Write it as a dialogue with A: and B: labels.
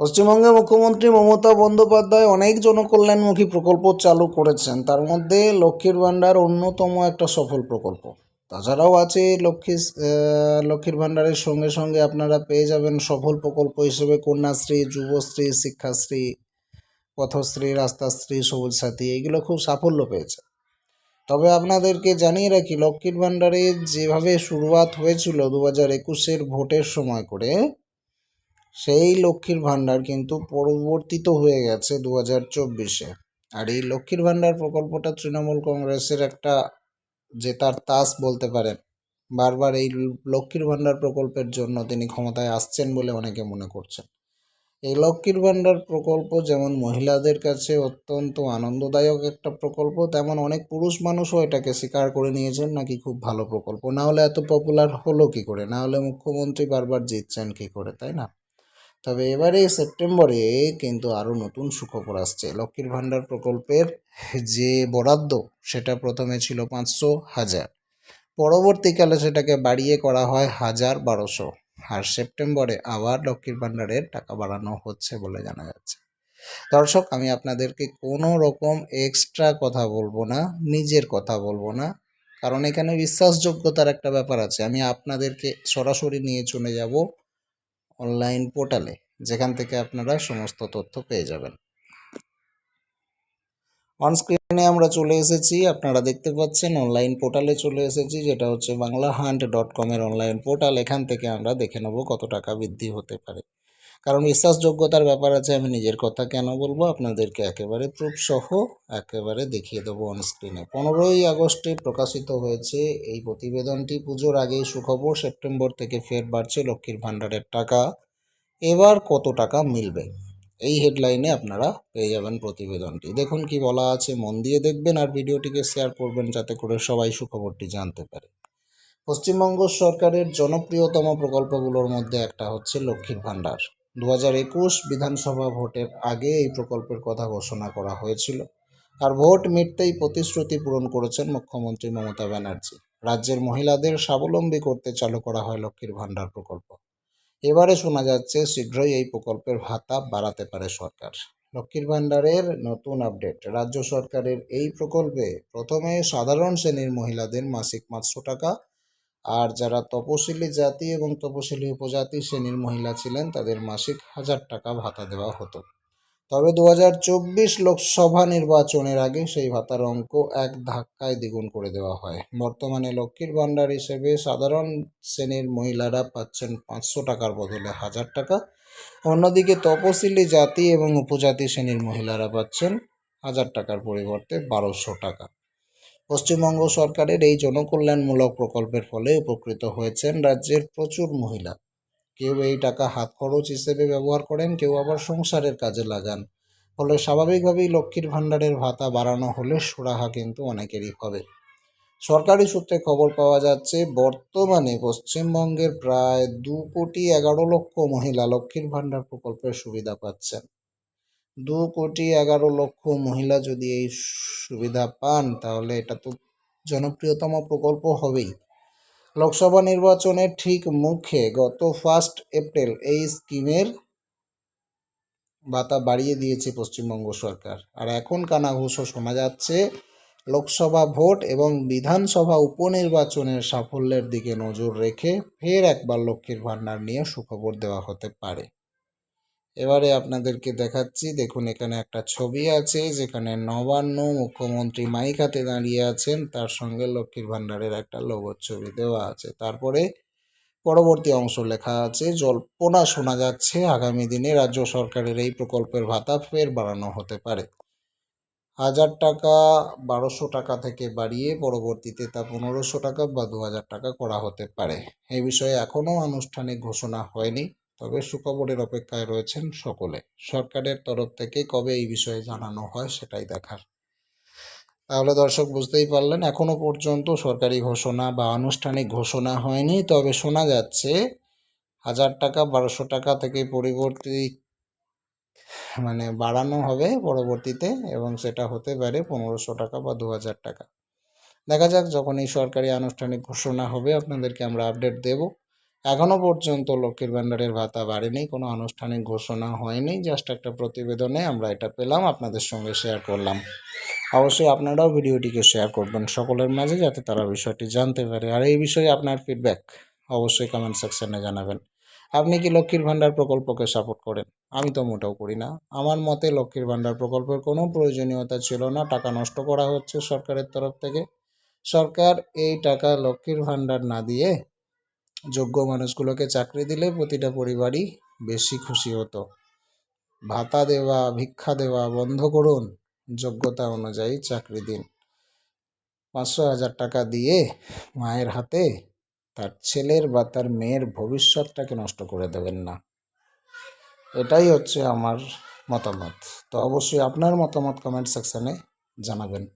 A: পশ্চিমবঙ্গের মুখ্যমন্ত্রী মমতা বন্দ্যোপাধ্যায় অনেক জনকল্যাণমুখী প্রকল্প চালু করেছেন। তার মধ্যে লক্ষ্মীর ভাণ্ডার অন্যতম একটা সফল প্রকল্প। তাছাড়াও আছে লক্ষ্মী লক্ষ্মীর ভাণ্ডারের সঙ্গে সঙ্গে আপনারা পেয়ে যাবেন সফল প্রকল্প হিসেবে কন্যাশ্রী, যুবশ্রী, শিক্ষাশ্রী, পথশ্রী, রাস্তাশ্রী সবুজ সাথী এগুলো খুব সাফল্য পেয়েছে। তবে আপনাদেরকে জানিয়ে রাখি, লক্ষ্মীর ভাণ্ডারে যেভাবে শুরুয়াত হয়েছিল দু হাজার একুশের ভোটের সময় করে সেই লক্ষ্মীর ভাণ্ডার কিন্তু পরিবর্তিত হয়ে গেছে দু হাজার চব্বিশে। আর এই লক্ষ্মীর ভাণ্ডার প্রকল্পটা তৃণমূল কংগ্রেসের একটা জেতার তাস বলতে পারেন, বারবার এই লক্ষ্মীর ভাণ্ডার প্রকল্পের জন্য তিনি ক্ষমতায় আসছেন বলে অনেকে মনে করছেন। এই লক্ষ্মীর ভাণ্ডার প্রকল্প যেমন মহিলাদের কাছে অত্যন্ত আনন্দদায়ক একটা প্রকল্প, তেমন অনেক পুরুষ মানুষও এটাকে স্বীকার করে নিয়েছেন নাকি খুব ভালো প্রকল্প। না হলে এত পপুলার হলো কি করে? না হলে মুখ্যমন্ত্রী বারবার জিতছেন কি করে? তাই না? তবে এবারে সেপ্টেম্বরে কিন্তু আরও নতুন সুখবর আসছে। লক্ষ্মীর ভাণ্ডার প্রকল্পের যে বরাদ্দ, সেটা প্রথমে ছিল পাঁচশো হাজার। পরবর্তীকালে সেটাকে বাড়িয়ে করা হয় হাজার বারোশো। আর সেপ্টেম্বরে আবার লক্ষ্মীর ভাণ্ডারের টাকা বাড়ানো হচ্ছে বলে জানা যাচ্ছে। দর্শক, আমি আপনাদেরকে কোনো রকম এক্সট্রা কথা বলব না, নিজের কথা বলব না। কারণ এখানে বিশ্বাসযোগ্যতার একটা ব্যাপার আছে। আমি আপনাদেরকে সরাসরি নিয়ে চলে যাব। অনলাইন পোর্টালে যেখান থেকে আপনারা সমস্ত তথ্য পেয়ে যাবেন। অন স্ক্রিনে আমরা চলে এসেছি। আপনারা দেখতে পাচ্ছেন অনলাইন পোর্টালে চলে এসেছি, যেটা হচ্ছে বাংলা হান্ট ডট কমের অনলাইন পোর্টাল এখান থেকে আমরা দেখে নেব কত টাকা বৃদ্ধি হতে পারে। কারণ বিশ্বাসযোগ্যতার ব্যাপার আছে, আমি নিজের কথা কেন বলব? আপনাদেরকে একেবারে প্রুফ সহ একেবারে দেখিয়ে দেবো অন স্ক্রিনে পনেরোই আগস্টে প্রকাশিত হয়েছে এই প্রতিবেদনটি। পুজোর আগেই সুখবর, সেপ্টেম্বর থেকে ফের বাড়ছে লক্ষ্মীর ভাণ্ডারের টাকা। এবার কত টাকা মিলবে? এই হেডলাইনে আপনারা পেয়ে যাবেন প্রতিবেদনটি। দেখুন কি বলা আছে, মন দিয়ে দেখবেন আর ভিডিওটিকে শেয়ার করবেন যাতে করে সবাই সুখবরটি জানতে পারে। পশ্চিমবঙ্গ সরকারের জনপ্রিয়তম প্রকল্পগুলোর মধ্যে একটা হচ্ছে লক্ষ্মীর ভাণ্ডার। দু হাজার একুশ বিধানসভা ভোটের আগে এই প্রকল্পের কথা ঘোষণা করা হয়েছিল। আর ভোট মিটতেই প্রতিশ্রুতি পূরণ করেছেন মুখ্যমন্ত্রী মমতা ব্যানার্জি। রাজ্যের মহিলাদের স্বাবলম্বী করতে চালু করা হয় লক্ষ্মীর ভাণ্ডার প্রকল্প। এবারে শোনা যাচ্ছে শীঘ্রই এই প্রকল্পের ভাতা বাড়াতে পারে সরকার। লক্ষ্মীর ভাণ্ডারের নতুন আপডেট, রাজ্য সরকারের এই প্রকল্পে প্রথমে সাধারণ শ্রেণির মহিলাদের মাসিক পাঁচশো টাকা আর যারা তপশিলি জাতি এবং তপশিলি উপজাতি শ্রেণির মহিলা ছিলেন, তাদের মাসিক হাজার টাকা ভাতা দেওয়া হতো। তবে দু হাজার চব্বিশ লোকসভা নির্বাচনের আগে সেই ভাতার অঙ্ক এক ধাক্কায় দ্বিগুণ করে দেওয়া হয়। বর্তমানে লক্ষ্মীর ভাণ্ডার হিসেবে সাধারণ শ্রেণির মহিলারা পাচ্ছেন পাঁচশো টাকার বদলে হাজার টাকা। অন্যদিকে তপশিলি জাতি এবং উপজাতি শ্রেণির মহিলারা পাচ্ছেন হাজার টাকার পরিবর্তে বারোশো টাকা। পশ্চিমবঙ্গ সরকারের এই জনকল্যাণমূলক প্রকল্পের ফলে উপকৃত হয়েছেন রাজ্যের প্রচুর মহিলা। কেউ এই টাকা হাত খরচ হিসেবে ব্যবহার করেন, কেউ আবার সংসারের কাজে লাগান। ফলে স্বাভাবিকভাবেই লক্ষ্মীর ভাণ্ডারের ভাতা বাড়ানো হলে সুরাহা কিন্তু অনেকেরই হবে। সরকারি সূত্রে খবর পাওয়া যাচ্ছে, বর্তমানে পশ্চিমবঙ্গের প্রায় দু কোটি এগারো লক্ষ মহিলা লক্ষ্মীর ভাণ্ডার প্রকল্পের সুবিধা পাচ্ছেন। দু কোটি এগারো লক্ষ মহিলা যদি এই সুবিধা পান, তাহলে এটা তো জনপ্রিয়তম প্রকল্প হবেই। লোকসভা নির্বাচনের ঠিক মুখে গত ফার্স্ট এপ্রিল এই স্কিমের ভাতা বাড়িয়ে দিয়েছে পশ্চিমবঙ্গ সরকার। আর এখন কানাঘুষো শোনা যাচ্ছে, লোকসভা ভোট এবং বিধানসভা উপনির্বাচনের সাফল্যের দিকে নজর রেখে ফের একবার লক্ষ্মীর ভাণ্ডার নিয়ে সুখবর দেওয়া হতে পারে। এবারে আপনাদেরকে দেখাচ্ছি, দেখুন এখানে একটা ছবি আছে যেখানে নবান্ন মুখ্যমন্ত্রী মাইক হাতে দাঁড়িয়ে আছেন, তার সঙ্গে লক্ষ্মীর ভাণ্ডারের একটা লোগোর ছবি দেওয়া আছে। তারপরে পরবর্তী অংশ লেখা আছে, জল্পনা শোনা যাচ্ছে, আগামী দিনে রাজ্য সরকারের এই প্রকল্পের ভাতা ফের বাড়ানো হতে পারে। হাজার টাকা বারোশো টাকা থেকে বাড়িয়ে পরবর্তীতে তা পনেরোশো টাকা বা দু হাজার টাকা করা হতে পারে। এই বিষয়ে এখনও আনুষ্ঠানিক ঘোষণা হয়নি। তবে সুখবরের অপেক্ষায় রয়েছেন সকলে। সরকারের তরফ থেকে কবে এই বিষয়ে জানানো হয় সেটাই দেখার। তাহলে দর্শক বুঝতেই পারলেন, এখনও পর্যন্ত সরকারি ঘোষণা বা আনুষ্ঠানিক ঘোষণা হয়নি, তবে শোনা যাচ্ছে হাজার টাকা, বারোশো টাকা থেকে পরিবর্তী মানে বাড়ানো হবে পরবর্তীতে এবং সেটা হতে পারে পনেরোশো টাকা বা দু হাজার টাকা। দেখা যাক যখন এই সরকারি আনুষ্ঠানিক ঘোষণা হবে, আপনাদেরকে আমরা আপডেট দেব। এখনও পর্যন্ত লক্ষ্মীর ভাণ্ডারের ভাতা বাড়েনি, কোনো আনুষ্ঠানিক ঘোষণা হয়নি জাস্ট একটা প্রতিবেদনে আমরা এটা পেলাম, আপনাদের সঙ্গে শেয়ার করলাম। অবশ্যই আপনারাও ভিডিওটিকে শেয়ার করবেন সকলের মাঝে যাতে তারা বিষয়টি জানতে পারে। আর এই বিষয়ে আপনার ফিডব্যাক অবশ্যই কমেন্ট সেকশানে জানাবেন। আপনি কি লক্ষ্মীর ভাণ্ডার প্রকল্পকে সাপোর্ট করেন? আমি তো মোটেও করি না। আমার মতে লক্ষ্মীর ভাণ্ডার প্রকল্পের কোনো প্রয়োজনীয়তা ছিল না, টাকা নষ্ট করা হচ্ছে সরকারের তরফ থেকে। সরকার এই টাকা লক্ষ্মীর ভাণ্ডার না দিয়ে যোগ্য মানুষগুলোকে চাকরি দিলে প্রতিটা পরিবারই বেশি খুশি হতো। ভাতা দেওয়া, ভিক্ষা দেওয়া বন্ধ করুন, যোগ্যতা অনুযায়ী চাকরি দিন। পাঁচশো হাজার টাকা দিয়ে মায়ের হাতে তার ছেলের বা তার মেয়ের ভবিষ্যৎটাকে নষ্ট করে দেবেন না। এটাই হচ্ছে আমার মতামত। তো অবশ্যই আপনার মতামত কমেন্ট সেকশানে জানাবেন।